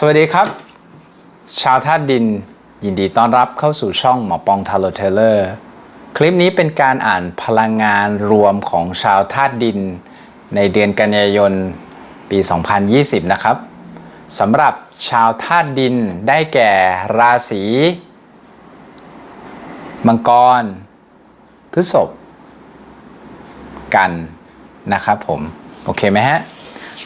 สวัสดีครับ ชาวธาตุดิน ยินดีต้อนรับเข้าสู่ช่องหมอปองทาโลเทเลอร์ คลิปนี้เป็นการอ่านพลังงานรวมของชาวธาตุดิน ในเดือนกันยายนปี 2020 นะครับสำหรับชาวธาตุดินได้แก่ราศีมังกร พฤษภกันนะครับผม โอเคไหมฮะ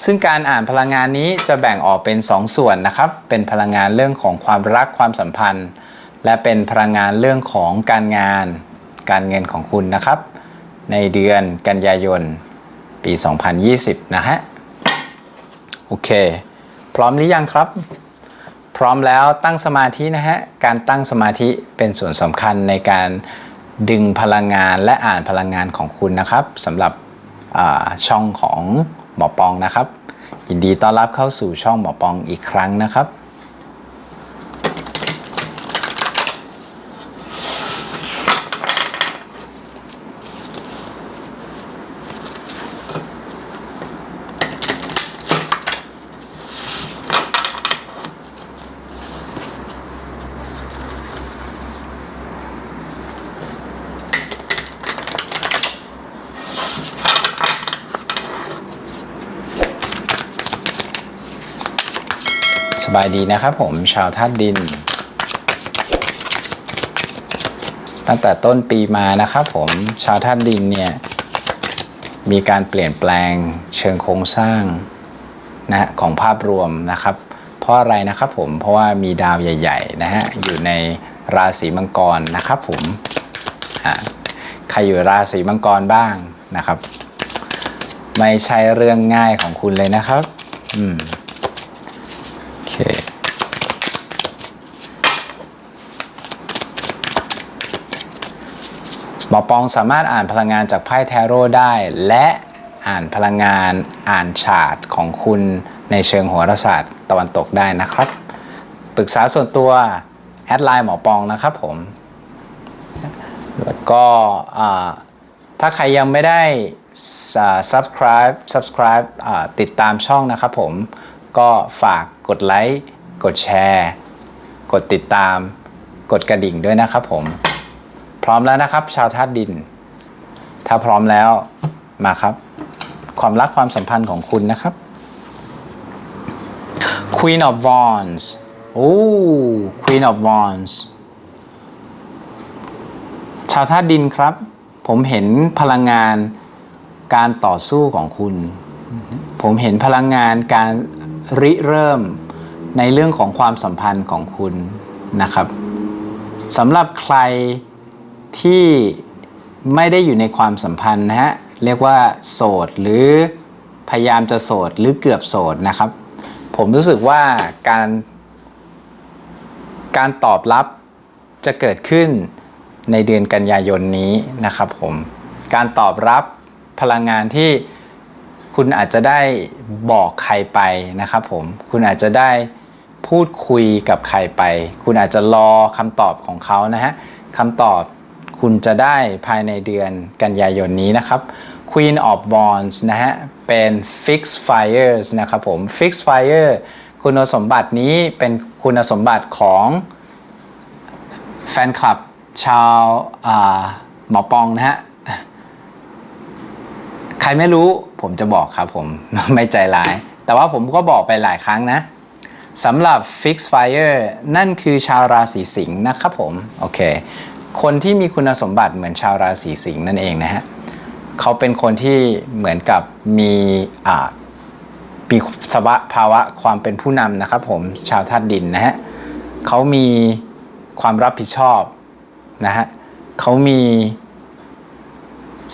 ซึ่งการอ่านพลังงานนี้จะแบ่งออกเป็น 2 ส่วนนะครับ เป็นพลังงานเรื่องของความรักความสัมพันธ์ และเป็นพลังงานเรื่องของการงาน การเงินของคุณนะครับ ในเดือนกันยายน ปี 2020 นะฮะ โอเค พร้อมหรือยังครับ พร้อมแล้วตั้งสมาธินะฮะ การตั้งสมาธิเป็นส่วนสำคัญในการดึงพลังงานและอ่านพลังงานของคุณนะครับสำหรับช่องของ หมอปองนะครับ ยินดีต้อนรับเข้าสู่ช่องหมอปองอีกครั้งนะครับายดีนะครับผมชาวธาตุดิน ตั้งแต่ต้นปีมานะครับผมชาวธาตุดินเนี่ยมีการเปลี่ยนแปลงเชิงโครงสร้างนะของภาพรวมนะครับ เพราะอะไรนะครับผมเพราะว่ามีดาวใหญ่ๆนะฮะอยู่ในราศีมังกรนะครับผมใครอยู่ราศีมังกรบ้างนะครับ ไม่ใช่เรื่องง่ายของคุณเลยนะครับ อืม โอเค หมอปองสามารถอ่านพลังงานจากไพ่แทโร่ได้ และอ่านพลังงานอ่านฉาดของคุณในเชิงโหราศาสตร์ตะวันตกได้นะครับ ปรึกษาส่วนตัว แอดไลน์หมอปองนะครับผม แล้วก็ถ้าใครยังไม่ได้ subscribe subscribe ติดตามช่องนะครับผม ก็ฝากกดไลค์ กดแชร์ กดติดตาม กดกระดิ่งด้วยนะครับผม พร้อมแล้วนะครับ ชาวธาตุดิน ถ้าพร้อมแล้วมาครับ ความรักความสัมพันธ์ของคุณนะครับ Queen of Wands โอ้ Queen of Wands ชาวธาตุดินครับ ผมเห็นพลังงานการต่อสู้ของคุณ ผมเห็นพลังงานการริเริ่มในเรื่องของความสัมพันธ์ของคุณนะครับสำหรับใคร ที่ไม่ได้อยู่ในความสัมพันธ์นะฮะเรียกว่าโสดหรือพยายามจะโสดหรือเกือบโสดนะครับ ผมรู้สึกว่าการ การตอบรับจะเกิดขึ้นในเดือนกันยายนนี้นะครับผมการตอบรับพลังงานที่คุณอาจจะได้บอกใครไปนะครับผมคุณอาจจะได้พูดคุยกับใครไป คุณอาจจะรอคำตอบของเขานะฮะคำตอบ คุณจะได้ภายในเดือนกันยายนนี้นะครับ Queen of Wands นะฮะ เป็น Fix Fires นะครับผม Fix Fire คุณสมบัตินี้เป็นคุณสมบัติของแฟนคลับชาวาหมอปองนะฮะ ใครไม่รู้ผมจะบอกครับผมไม่ใจร้าย แต่ว่าผมก็บอกไปหลายครั้งนะสำหรับ Fix Fire นั่นคือชาวราศีสิงห์นะครับผม โอเค คนที่มีคุณสมบัติเหมือนชาวราศีสิงห์นั่นเองนะฮะเขาเป็นคนที่เหมือนกับมีอ่ามีสภาภาวะความเป็นผู้นำนะครับผมชาวธาตุดินนะฮะเขามีความรับผิดชอบนะฮะเขามี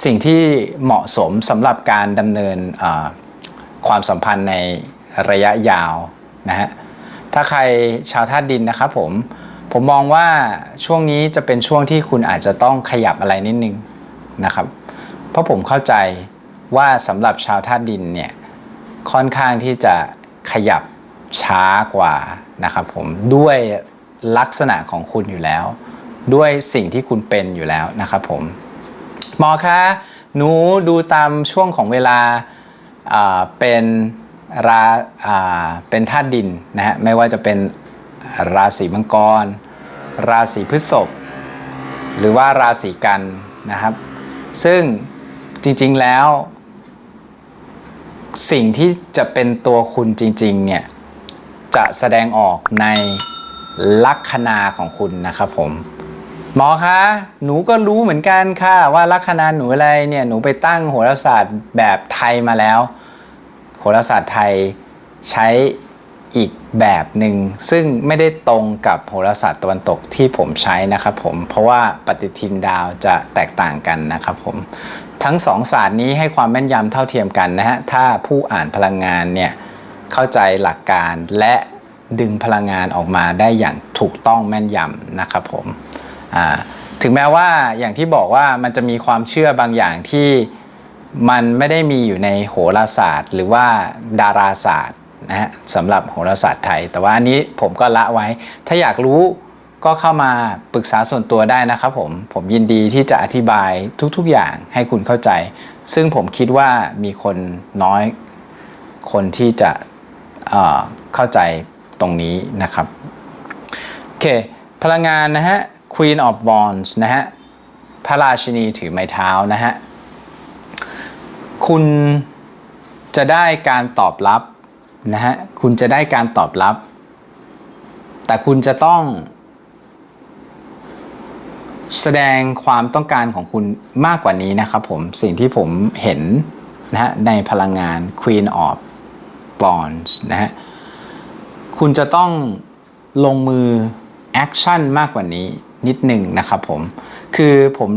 สิ่งที่เหมาะสมสำหรับการดำเนินความสัมพันธ์ในระยะยาวนะฮะถ้าใครชาวธาตุดินนะครับผม ผมมองว่าช่วงนี้จะเป็นช่วงที่คุณอาจจะต้องขยับอะไรนิดนึงนะครับ เพราะผมเข้าใจว่าสำหรับชาวธาตุดินเนี่ยค่อนข้างที่จะขยับช้ากว่านะครับผมด้วยลักษณะของคุณอยู่แล้ว ด้วยสิ่งที่คุณเป็นอยู่แล้วนะครับผมหมอคะหนูดูตามช่วงของเวลาเป็นราเป็นธาตุดินนะฮะไม่ว่าจะเป็น ราศีมังกร ราศีพฤษภหรือว่าราศีกันนะครับ ซึ่งจริงๆแล้ว สิ่งที่จะเป็นตัวคุณจริงๆเนี่ยจะแสดงออกในลัคนาของคุณนะครับผมหมอคะ หนูก็รู้เหมือนกันค่ะ ว่าลัคนาหนูอะไรเนี่ย หนูไปตั้งโหราศาสตร์แบบไทยมาแล้ว โหราศาสตร์ไทยใช้อีก แบบหนึ่งซึ่งไม่ได้ตรงกับโหราศาสตร์ตะวันตกที่ผมใช้นะครับผมเพราะว่าปฏิทินดาวจะแตกต่างกันนะครับผมทั้งสองศาสตร์นี้ให้ความแม่นยำเท่าเทียมกันนะฮะถ้าผู้อ่านพลังงานเนี่ยเข้าใจหลักการและดึงพลังงานออกมาได้อย่างถูกต้องแม่นยำนะครับผมถึงแม้ว่าอย่างที่บอกว่ามันจะมีความเชื่อบางอย่างที่มันไม่ได้มีอยู่ในโหราศาสตร์ หรือว่าดาราศาสตร์ นะฮะสำหรับโหราศาสตร์ไทย แต่ว่าอันนี้ผมก็ละไว้ ถ้าอยากรู้ก็เข้ามาปรึกษาส่วนตัวได้นะครับผม ผมยินดีที่จะอธิบายทุกๆอย่างให้คุณเข้าใจ ซึ่งผมคิดว่ามีคนน้อยคนที่จะเเข้าใจตรงนี้นะครับ โอเค พลังงานนะฮะ Queen of Wands นะฮะ พระราชินีถือไม้เท้านะฮะ คุณจะได้การตอบรับ นะฮะคุณจะได้การตอบรับ แต่คุณจะต้อง แสดงความต้องการของคุณมากกว่านี้นะครับผมสิ่งที่ผมเห็นนะฮะในพลังงาน Queen of Wands นะฮะคุณจะต้องลงมือแอคชั่นมากกว่านี้นิดหนึ่งนะครับผม คือผม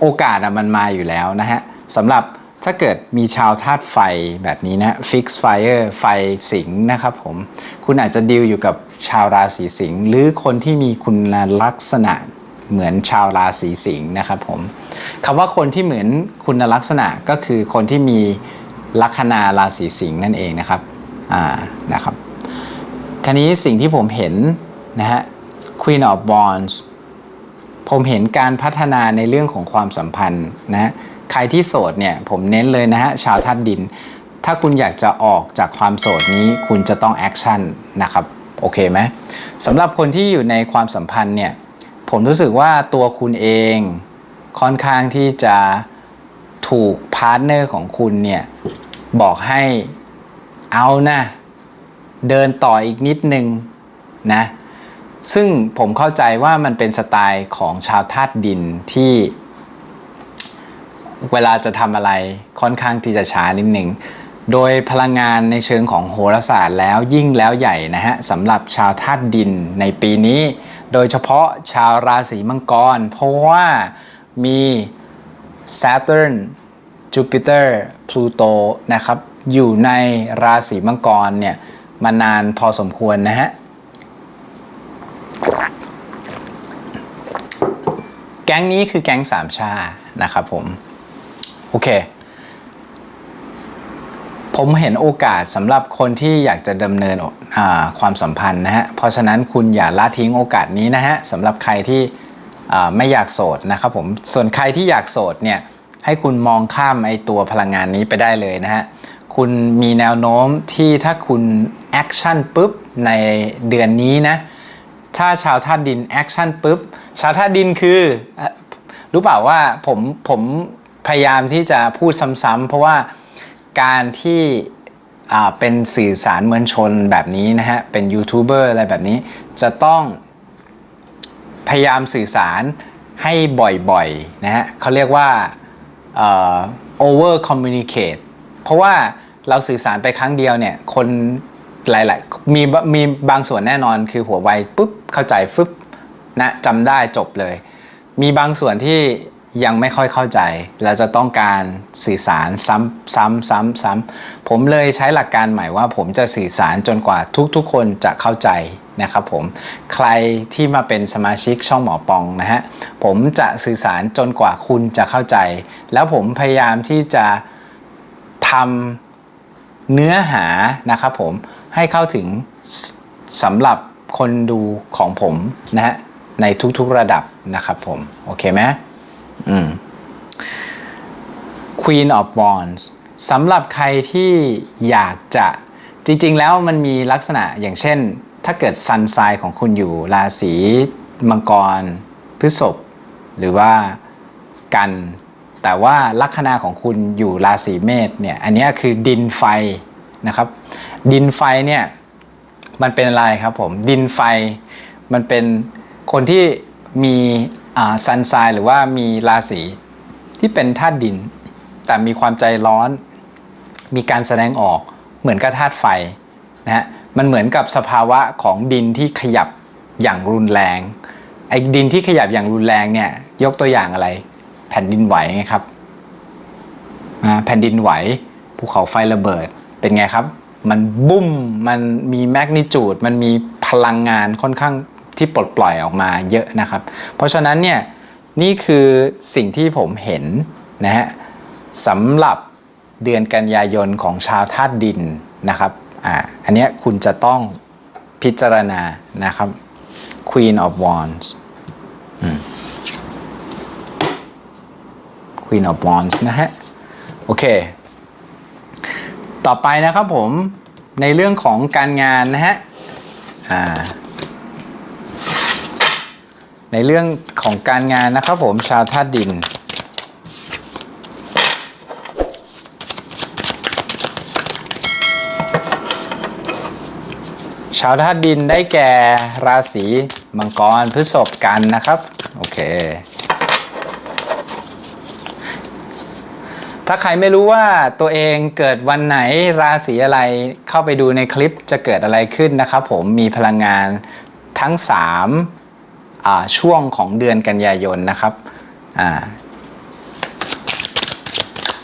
โอกาสอะมันมาอยู่แล้วนะฮะสำหรับ ถ้าเกิดมีชาวธาตุไฟแบบนี้นะ fix fire ไฟสิงห์นะครับผม คุณอาจจะดีลอยู่กับชาวราศีสิงห์หรือคนที่มีคุณลักษณะเหมือนชาวราศีสิงห์นะครับผมคำว่าคนที่เหมือนคุณลักษณะก็คือคนที่มีลัคนาราศีสิงห์นั่นเองนะครับอ่านะครับคราวนี้สิ่งที่ผมเห็นนะฮะ Queen of Wands ผมเห็นการพัฒนาในเรื่องของความสัมพันธ์นะ ใครที่โสดเนี่ยผมเน้นเลยนะฮะชาวธาตุดิน ถ้าคุณอยากจะออกจากความโสดนี้คุณจะต้องแอคชั่นนะครับโอเคไหมสำหรับคนที่อยู่ในความสัมพันธ์เนี่ยผมรู้สึกว่าตัวคุณเองค่อนข้างที่จะถูกพาร์ทเนอร์ของคุณเนี่ยบอกให้เอานะเดินต่ออีกนิดนึงนะซึ่งผมเข้าใจว่ามันเป็นสไตล์ของชาวธาตุดินที่ เวลาจะทำอะไรค่อนข้างที่จะช้านิดหนึ่งโดยพลังงานในเชิงของโหราศาสตร์แล้วยิ่งแล้วใหญ่นะฮะสำหรับชาวธาตุดินในปีนี้ โดยเฉพาะชาวราศีมังกร เพราะว่ามี Saturn Jupiter Pluto นะครับอยู่ในราศีมังกรเนี่ยมานานพอสมควรนะฮะแก๊งนี้คือแก๊งสามชานะครับผม โอเค ผมเห็นโอกาสสำหรับคนที่อยากจะดำเนินความสัมพันธ์นะฮะ เพราะฉะนั้นคุณอย่าละทิ้งโอกาสนี้นะฮะสำหรับใครที่ไม่อยากโสดนะครับผม ส่วนใครที่อยากโสดเนี่ยให้คุณมองข้ามไอตัวพลังงานนี้ไปได้เลยนะฮะ คุณมีแนวโน้มที่ถ้าคุณแอคชั่นปุ๊บในเดือนนี้นะ ถ้าชาวธาตุดินแอคชั่นปุ๊บ ชาวธาตุดินคือ รู้เปล่าว่าผมผม พยายามที่จะพูดซ้ำๆเพราะว่าการที่เป็นสื่อสารมวลชนแบบนี้นะฮะ เป็นยูทูบเบอร์อะไรแบบนี้ จะต้องพยายามสื่อสารให้บ่อยๆนะฮะเขาเรียกว่า over communicate เพราะว่าเราสื่อสารไปครั้งเดียวเนี่ย คนหลายๆ มีมีบางส่วนแน่นอนคือหัวไวปุ๊บ เข้าใจฟึบนะจำได้จบเลย มีบางส่วนที่ ยังไม่ค่อยเข้าใจเราจะต้องการสื่อสารซ้ำซ้ำซ้ำซ้ำผมเลยใช้หลักการใหม่ว่า ผมจะสื่อสารจนกว่าทุกๆ คนจะเข้าใจนะครับผมใครที่มาเป็นสมาชิกช่องหมอปองนะฮะผมจะสื่อสารจนกว่าคุณจะเข้าใจ แล้วผมพยายามที่จะทำเนื้อหานะครับผมให้เข้าถึงสำหรับคนดูของผมนะฮะในทุกๆระดับนะครับผม โอเคไหม Queen of Wands สำหรับใครที่อยากจะจริง ๆ แล้วมันมีลักษณะอย่างเช่น ถ้าเกิดซันไซน์ของคุณอยู่ราศีมังกร พฤษภหรือว่ากัน แต่ว่าลัคนาของคุณอยู่ราศีเมษเนี่ยอันนี้คือดินไฟนะครับ ดินไฟเนี่ยมันเป็นอะไรครับผมดินไฟมันเป็นคนที่มี ซันไซหรือว่ามีราศีที่เป็นธาตุดิน แต่มีความใจร้อน มีการแสดงออกเหมือนกับธาตุไฟนะฮะมันเหมือนกับสภาวะของดินที่ขยับอย่างรุนแรงไอ้ดินที่ขยับอย่างรุนแรงเนี่ยยกตัวอย่างอะไร แผ่นดินไหวไงครับแผ่นดินไหวภูเขาไฟระเบิดเป็นไงครับ มันบุ้มมันมีแมกนิจูดมันมีพลังงานค่อนข้าง ที่ปลดปล่อยออกมาเยอะนะครับ เพราะฉะนั้นเนี่ยนี่คือสิ่งที่ผมเห็นนะฮะสำหรับเดือนกันยายนของชาวธาตุดินนะครับอ่าอันนี้คุณจะต้องพิจารณานะครับ Queen of Wands Queen of Wands นะฮะ โอเค ต่อไปนะครับผมในเรื่องของการงานนะฮะ อ่า ในเรื่องของการงานนะครับผมชาวธาตุดิน ชาวธาตุดินได้แก่ราศีมังกรพฤษภกันนะครับ โอเค ถ้าใครไม่รู้ว่าตัวเองเกิดวันไหนราศีอะไรเข้าไปดูในคลิปจะเกิดอะไรขึ้นนะครับผมมีพลังงานทั้ง 3 ช่วงของเดือนกันยายนนะครับ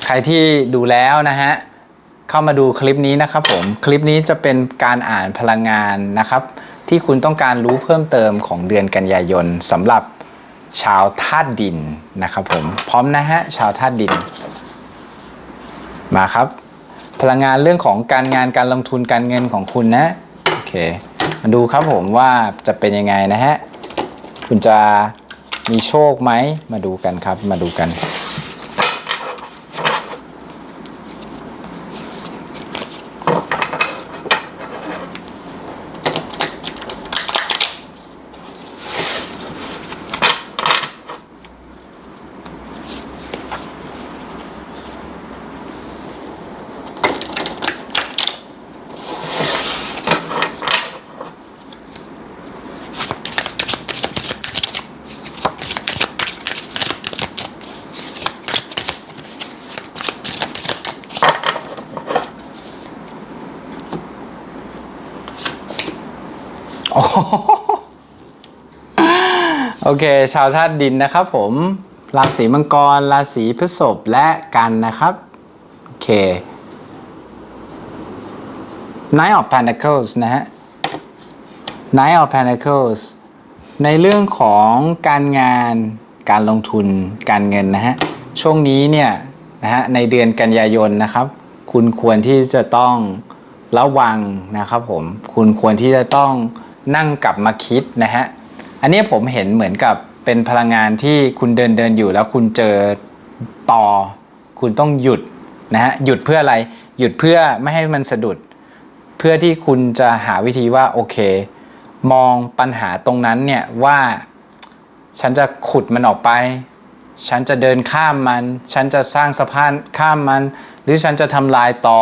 ใครที่ดูแล้วนะฮะเข้ามาดูคลิปนี้นะครับผมคลิปนี้จะเป็นการอ่านพลังงานนะครับ ที่คุณต้องการรู้เพิ่มเติมของเดือนกันยายนสำหรับชาวธาตุดินนะครับผมพร้อมนะฮะชาวธาตุดิน มาครับ พลังงานเรื่องของการงานการลงทุนการเงินของคุณนะโอเคมาดูครับผมว่าจะเป็นยังไงนะฮะ คุณจะมีโชคไหมมาดูกันครับ มาดูกัน โอเค ชาวธาตุดินนะครับผม ราศีมังกร ราศีพฤษภและกันนะครับ โอเค Nine of Pentacles นะฮะ Nine of Pentacles ในเรื่องของการงานการลงทุนการเงินนะฮะ ช่วงนี้เนี่ยนะฮะในเดือนกันยายนนะครับ คุณควรที่จะต้องระวังนะครับผม คุณควรที่จะต้อง นั่งกลับมาคิดนะฮะ อันนี้ผมเห็นเหมือนกับเป็นพลังงานที่คุณเดินเดินอยู่แล้วคุณเจอต่อ คุณต้องหยุดนะฮะหยุดเพื่ออะไรหยุดเพื่อไม่ให้มันสะดุด เพื่อที่คุณจะหาวิธีว่าโอเค มองปัญหาตรงนั้นเนี่ยว่า ฉันจะขุดมันออกไป ฉันจะเดินข้ามมัน ฉันจะสร้างสะพานข้ามมัน หรือฉันจะทำลายต่อ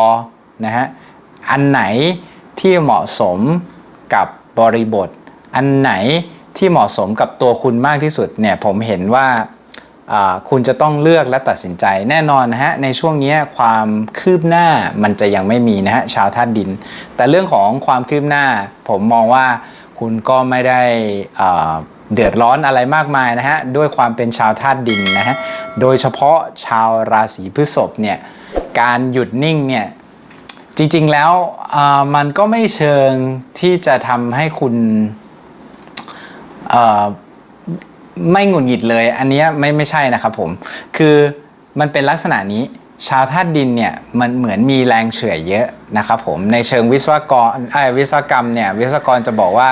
นะฮะอันไหนที่เหมาะสมกับ บริบท อันไหนที่เหมาะสมกับตัวคุณมากที่สุดเนี่ยผมเห็นว่าคุณจะต้องเลือกและตัดสินใจแน่นอนนะฮะในช่วงนี้ความคืบหน้ามันจะยังไม่มีนะฮะชาวธาตุดิน แต่เรื่องของความคืบหน้า ผมมองว่าคุณก็ไม่ได้เดือดร้อนอะไรมากมายนะฮะด้วยความเป็นชาวธาตุดินนะฮะโดยเฉพาะชาวราศีพฤษภเนี่ยการหยุดนิ่งเนี่ย จริง ๆ แล้วมันก็ไม่เชิงที่จะทำให้คุณไม่หงุดหงิดเลย อันนี้ไม่ไม่ใช่นะครับผม คือมันเป็นลักษณะนี้ ชาวธาตุดินเนี่ยมันเหมือนมีแรงเฉื่อยเยอะนะครับผม ในเชิงวิศวกรไอวิศวกรรมเนี่ยวิศวกรจะบอกว่า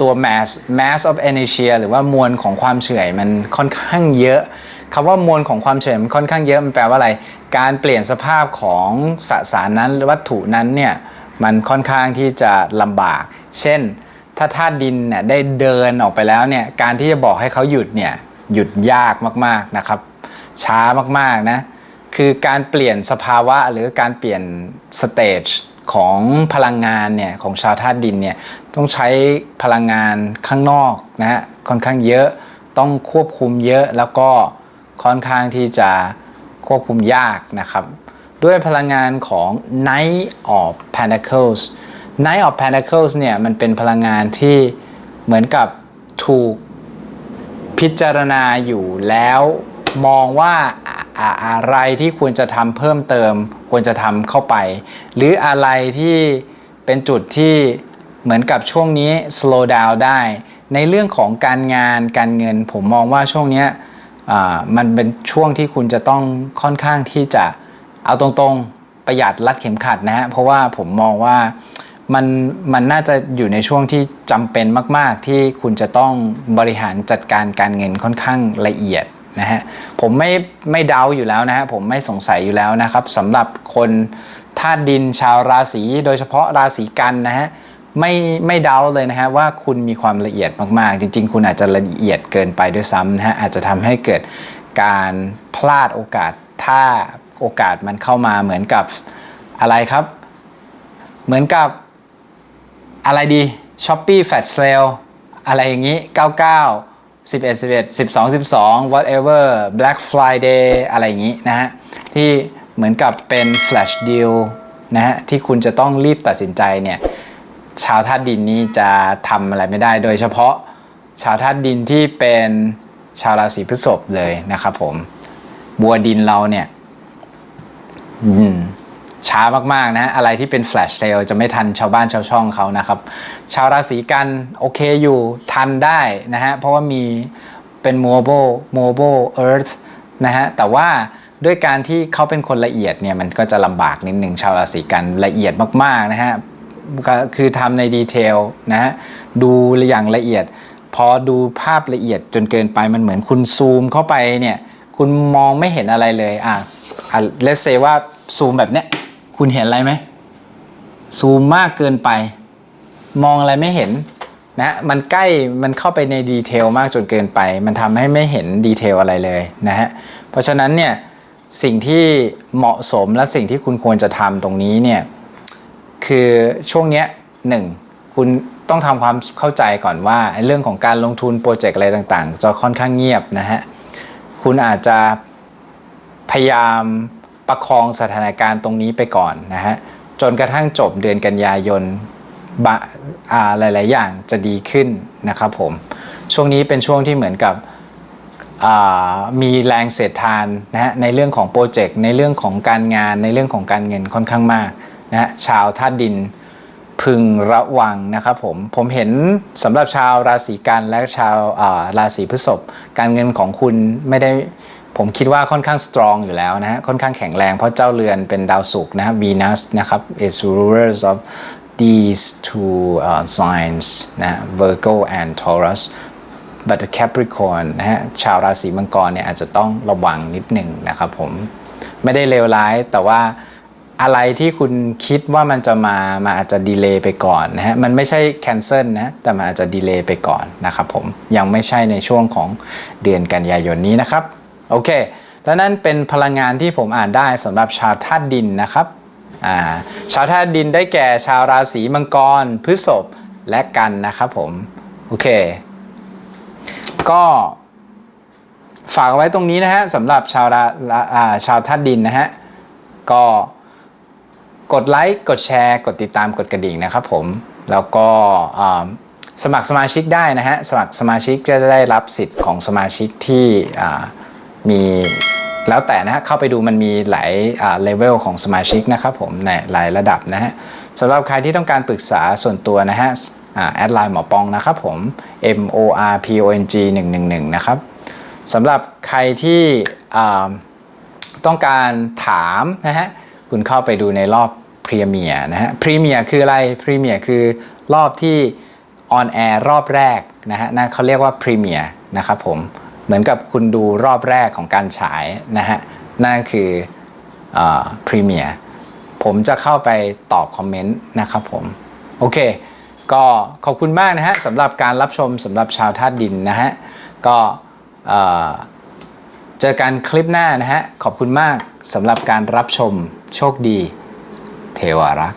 ตัว mass mass of inertia หรือว่ามวลของความเฉื่อยมันค่อนข้างเยอะคำว่ามวลของความเฉลี่ยมันค่อนข้างเยอะมันแปลว่าอะไร การเปลี่ยนสภาพของสสารนั้นวัตถุนั้นเนี่ยมันค่อนข้างที่จะลำบาก เช่น ถ้าธาตุดินเนี่ยได้เดินออกไปแล้วเนี่ยการที่จะบอกให้เขาหยุดเนี่ยหยุดยากมากๆนะครับ ช้ามากๆนะคือการเปลี่ยนสภาวะหรือการเปลี่ยนสเตจของพลังงานเนี่ยของชาวธาตุดินเนี่ยต้องใช้พลังงานข้างนอกนะฮะค่อนข้างเยอะต้องควบคุมเยอะแล้วก็ค่อนข้างที่จะ ควบคุมยากนะครับ ด้วยพลังงานของ Knight of Pentacles Knight of Pentacles เนี่ยมันเป็นพลังงานที่เหมือนกับถูกพิจารณาอยู่แล้วมองว่าอะอะไรที่ควรจะทำเพิ่มเติมควรจะทำเข้าไป หรืออะไรที่เป็นจุดที่เหมือนกับช่วงนี้ slow down ได้ ในเรื่องของการงานการเงินผมมองว่าช่วงนี้ มันเป็นช่วงที่คุณจะต้องค่อนข้างที่จะเอาตรงๆประหยัดรัดเข็มขัดนะฮะเพราะว่าผมมองว่ามันมันน่าจะอยู่ในช่วงที่จำเป็นมาก ๆ ที่คุณจะต้องบริหารจัดการการเงินค่อนข้างละเอียดนะฮะผมไม่ไม่เดาอยู่แล้วนะฮะผมไม่สงสัยอยู่แล้วนะครับสำหรับคนธาตุดินชาวราศีโดยเฉพาะราศีกันนะฮะ ไม่ไม่เดาเลยนะฮะว่าคุณมีความละเอียดมากๆ จริง ๆ คุณอาจจะละเอียดเกินไปด้วยซ้ำนะฮะอาจจะทำให้เกิดการพลาดโอกาสถ้าโอกาสมันเข้ามาเหมือนกับอะไรครับ เหมือนกับอะไรดี s h o p e e Fat Sale อะไรอย่างนี้ 99 11 11 12 12 whatever Black Friday อะไรอย่างนี้นะฮะที่เหมือนกับเป็น flash deal นะฮะที่คุณจะต้องรีบตัดสินใจเนี่ย ชาวธาตุดินนี้จะทำอะไรไม่ได้ โดยเฉพาะชาวธาตุดินที่เป็นชาวราศีพฤษภเลยนะครับผม บัวดินเราเนี่ยช้ามากๆนะอะไรที่เป็นแฟลชเซลจะไม่ทันชาวบ้านชาวช่องเขานะครับ ชาวราศีกันโอเคอยู่ทันได้นะฮะเพราะว่ามีเป็น mobile mobile earth นะฮะแต่ว่าด้วยการที่เขาเป็นคนละเอียดเนี่ยมันก็จะลำบากนิดหนึ่งชาวราศีกันละเอียดมากๆนะฮะ คือทำในดีเทลนะฮะดูอย่างละเอียด พอดูภาพละเอียดจนเกินไปมันเหมือนคุณซูมเข้าไปเนี่ยคุณมองไม่เห็นอะไรเลยอะอะเลสเซว่าซูมแบบเนี้ยคุณเห็นอะไรไหมซูมมากเกินไป มองอะไรไม่เห็นนะมันใกล้มันเข้าไปในดีเทลมากจนเกินไป มันทำให้ไม่เห็นดีเทลอะไรเลยนะฮะเพราะฉะนั้นเนี่ยสิ่งที่เหมาะสมและสิ่งที่คุณควรจะทำตรงนี้เนี่ย คือช่วงเนี้ยหนึ่งคุณต้องทำความเข้าใจก่อนว่าเรื่องของการลงทุนโปรเจกต์อะไรต่างๆ จะค่อนข้างเงียบนะฮะ คุณอาจจะพยายามประคองสถานการณ์ตรงนี้ไปก่อนนะฮะ จนกระทั่งจบเดือนกันยายนบะอ่าหลายๆ อย่างจะดีขึ้นนะครับผม ช่วงนี้เป็นช่วงที่เหมือนกับมีแรงเสียดทานนะฮะในเรื่องของโปรเจกต์ในเรื่องของการงานในเรื่องของการเงินค่อนข้างมาก นะฮะชาวธาตุดินพึงระวังนะครับผม ผมเห็นสำหรับชาวราศีกันและชาวราศีพฤษภการเงินของคุณไม่ได้ผมคิดว่าค่อนข้างสตรองอยู่แล้วนะฮะค่อนข้างแข็งแรงเพราะเจ้าเรือนเป็นดาวศุกร์นะครับ Venus นะครับ is rulers of these two uh, signs นะ Virgo and Taurus but the Capricorn นะฮะชาวราศีมังกรเนี่ยอาจจะต้องระวังนิดหนึ่งนะครับผมไม่ได้เลวร้ายแต่ว่า อะไรที่คุณคิดว่ามันจะมามาอาจจะดีเลย์ไปก่อนนะฮะมันไม่ใช่ cancel นะแต่มันอาจจะดีเลย์ไปก่อนนะครับผมยังไม่ใช่ในช่วงของเดือนกันยายนนี้นะครับโอเคแล้วนั่นเป็นพลังงานที่ผมอ่านได้สำหรับชาวธาตุดินนะครับาชาวธาตุดินได้แก่ชาวราศีมังกรพฤษภและกันนะครับผมโอเค ก็ฝากไว้ตรงนี้นะฮะสำหรับชาวราชาวธาตุดินนะฮะก็ กดไลค์กดแชร์กดติดตามกดกระดิ่งนะครับผม แล้วก็สมัครสมาชิกได้นะฮะ สมัครสมาชิกก็จะได้รับสิทธิ์ของสมาชิกที่มีแล้วแต่นะฮะเข้าไปดูมันมีหลายเลเวลของสมาชิกนะครับผมในหลายระดับนะฮะสำหรับใครที่ต้องการปรึกษาส่วนตัวนะฮะแอดไลน์หมอปองนะครับผม M O R P O N G 111นะครับสำหรับใครที่ต้องการถามนะฮะ คุณเข้าไปดูในรอบพรีเมียร์นะฮะพรีเมียร์คืออะไรพรีเมียร์คือรอบที่ออนแอร์รอบแรกนะฮะนั่นเขาเรียกว่าพรีเมียร์นะครับผมเหมือนกับคุณดูรอบแรกของการฉายนะฮะนั่นคือพรีเมียร์ผมจะเข้าไปตอบคอมเมนต์นะครับผม โอเค ก็ขอบคุณมากนะฮะสำหรับการรับชมสำหรับชาวธาตุดินนะฮะ ก็ เจอกันคลิปหน้านะฮะ ขอบคุณมากสำหรับการรับชมโชคดี เทวารัก